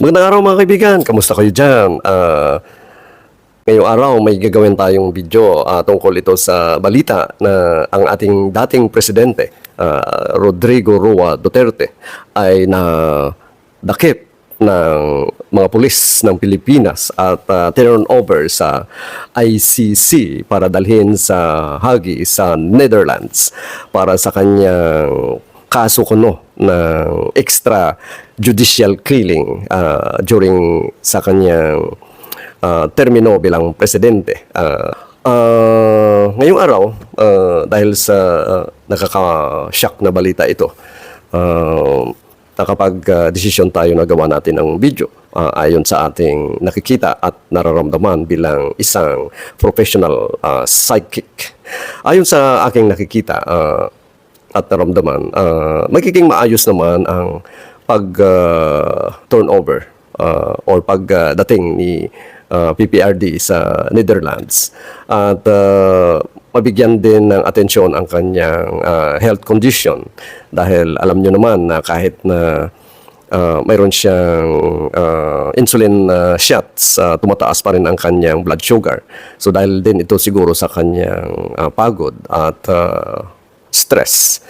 Magandang araw mga kaibigan, kamusta kayo dyan? Ah, ngayong araw may gagawin tayong video ah, tungkol ito sa balita na ang ating dating presidente, ah, Rodrigo Roa Duterte, ay na dakip ng mga pulis ng Pilipinas at uh, turn over sa ICC para dalhin sa Hague sa Netherlands para sa kanyang kaso kuno ng extra judicial killing uh, during sa kanyang uh, termino bilang presidente. Uh, uh, ngayong araw, uh, dahil sa uh, nakaka-shock na balita ito, uh, nakapag-desisyon tayo na gawa natin ang video uh, ayon sa ating nakikita at nararamdaman bilang isang professional uh, psychic. Ayon sa aking nakikita, uh, at naramdaman, uh, magiging maayos naman ang pag uh, turnover uh, or pagdating ni uh, PPRD sa Netherlands at uh, mabigyan din ng atensyon ang kanyang uh, health condition dahil alam nyo naman na kahit na uh, mayroon siyang uh, insulin uh, shots, uh, tumataas pa rin ang kanyang blood sugar. So dahil din ito siguro sa kanyang uh, pagod at uh, stress.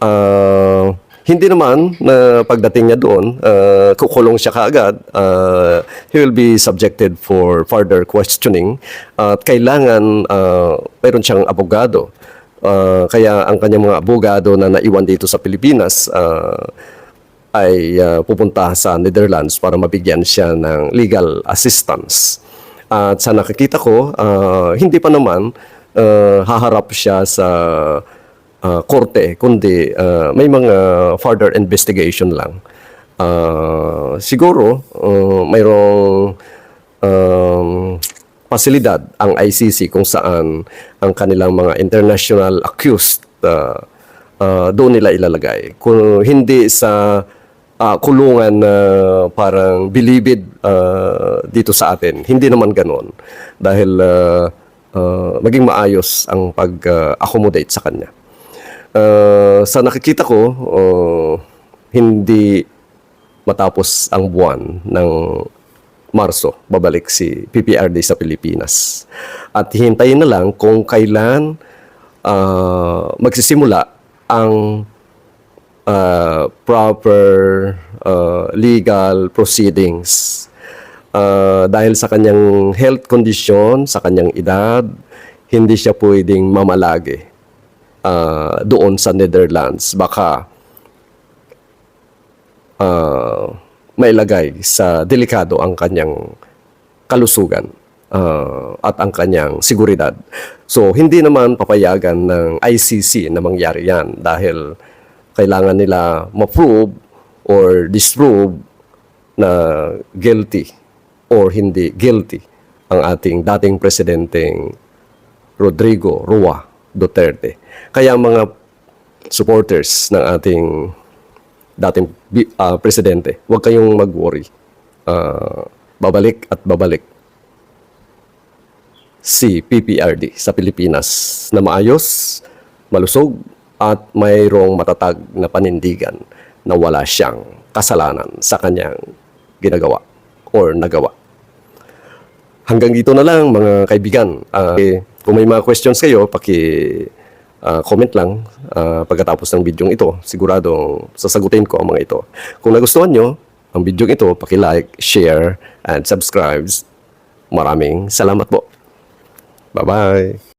Uh, hindi naman na pagdating niya doon, uh, kukulong siya kaagad. Uh, he will be subjected for further questioning. At kailangan uh, mayroon siyang abogado. Uh, kaya ang kanyang mga abogado na naiwan dito sa Pilipinas uh, ay uh, pupunta sa Netherlands para mabigyan siya ng legal assistance. At sa nakikita ko, uh, hindi pa naman uh, haharap siya sa uh, korte, kundi uh, may mga further investigation lang. Uh, siguro, uh, mayroong um, pasilidad ang ICC kung saan ang kanilang mga international accused uh, uh, doon nila ilalagay. Kung hindi sa uh, kulungan na parang bilibid uh, dito sa atin, hindi naman ganoon. Dahil uh, uh, maging maayos ang pag-accommodate sa kanya. Uh, sa nakikita ko, uh, hindi matapos ang buwan ng Marso, babalik si PPRD sa Pilipinas. At hintayin na lang kung kailan uh, magsisimula ang uh, proper uh, legal proceedings. Uh, dahil sa kanyang health condition, sa kanyang edad, hindi siya pwedeng mamalagi uh, doon sa Netherlands. Baka uh, mailagay sa delikado ang kanyang kalusugan uh, at ang kanyang seguridad. So, hindi naman papayagan ng ICC na mangyari yan dahil kailangan nila ma-prove or disprove na guilty or hindi guilty ang ating dating presidenteng Rodrigo Roa Duterte. Kaya ang mga supporters ng ating dating uh, presidente, huwag kayong mag-worry. Uh, babalik at babalik si PPRD sa Pilipinas na maayos, malusog, at mayroong matatag na panindigan na wala siyang kasalanan sa kanyang ginagawa or nagawa. Hanggang dito na lang mga kaibigan. Uh, kung may mga questions kayo, paki uh, comment lang uh, pagkatapos ng video ito. Siguradong sasagutin ko ang mga ito. Kung nagustuhan nyo ang video ito, paki-like, share, and subscribe. Maraming salamat po. Bye-bye!